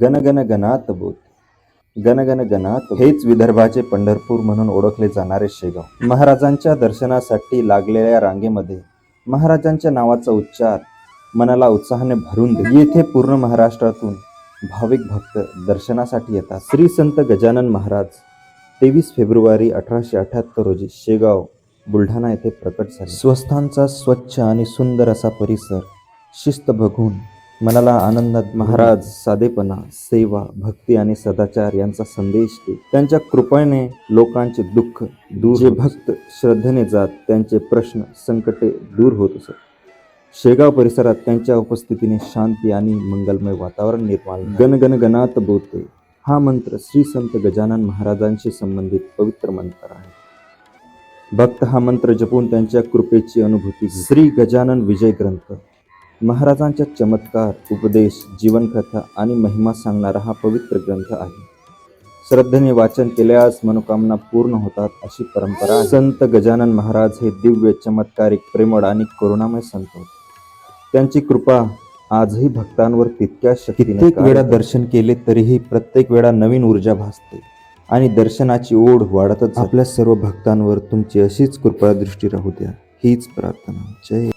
गणगण गणात बोध गणगण गणात हेच विदर्भाचे पंढरपूर म्हणून ओळखले जाणारे शेगाव. महाराजांच्या दर्शनासाठी लागलेल्या रांगेमध्ये महाराजांच्या नावाचा उच्चार मनाला उत्साहाने भरून दे येथे पूर्ण महाराष्ट्रातून भाविक भक्त दर्शनासाठी येतात. श्री संत गजानन महाराज तेवीस फेब्रुवारी अठराशे अठ्याहत्तर रोजी शेगाव बुलढाणा येथे प्रकट झाले. स्वस्थांचा स्वच्छ आणि सुंदर असा परिसर शिस्त बघून मनाला आनंदात महाराज साधेपणा सेवा भक्ती आणि सदाचार यांचा संदेश देत त्यांच्या कृपेने लोकांचे दुःख दूर जे भक्त श्रद्धेने जात त्यांचे प्रश्न संकटे दूर होत असत. शेगाव परिसरात त्यांच्या उपस्थितीने शांती आणि मंगलमय वातावरण निर्माण झाले. गण गण गणात बोते हा मंत्र श्री संत गजानन महाराजांशी संबंधित पवित्र मंत्र आहे. भक्त हा मंत्र जपून त्यांच्या कृपेची अनुभूती. श्री गजानन विजय ग्रंथ. महाराजांच्या चमत्कार उपदेश जीवनकथा आणि महिमा सांगणारा हा पवित्र ग्रंथ आहे. श्रद्धेने वाचन केल्यास मनोकामना पूर्ण होतात अशी परंपरा आहे. संत गजानन महाराज हे दिव्य चमत्कारिक प्रेमळ आणि करुणामय संत होते. त्यांची कृपा आजही भक्तांवर तितक्या शक्तीने कित्येक वेळा दर्शन केले तरीही प्रत्येक वेळा नवीन ऊर्जा भासते आणि दर्शनाची ओढ वाढतच आपल्या सर्व भक्तांवर तुमची अशीच कृपा दृष्टी राहू द्या. हीच प्रार्थना. जय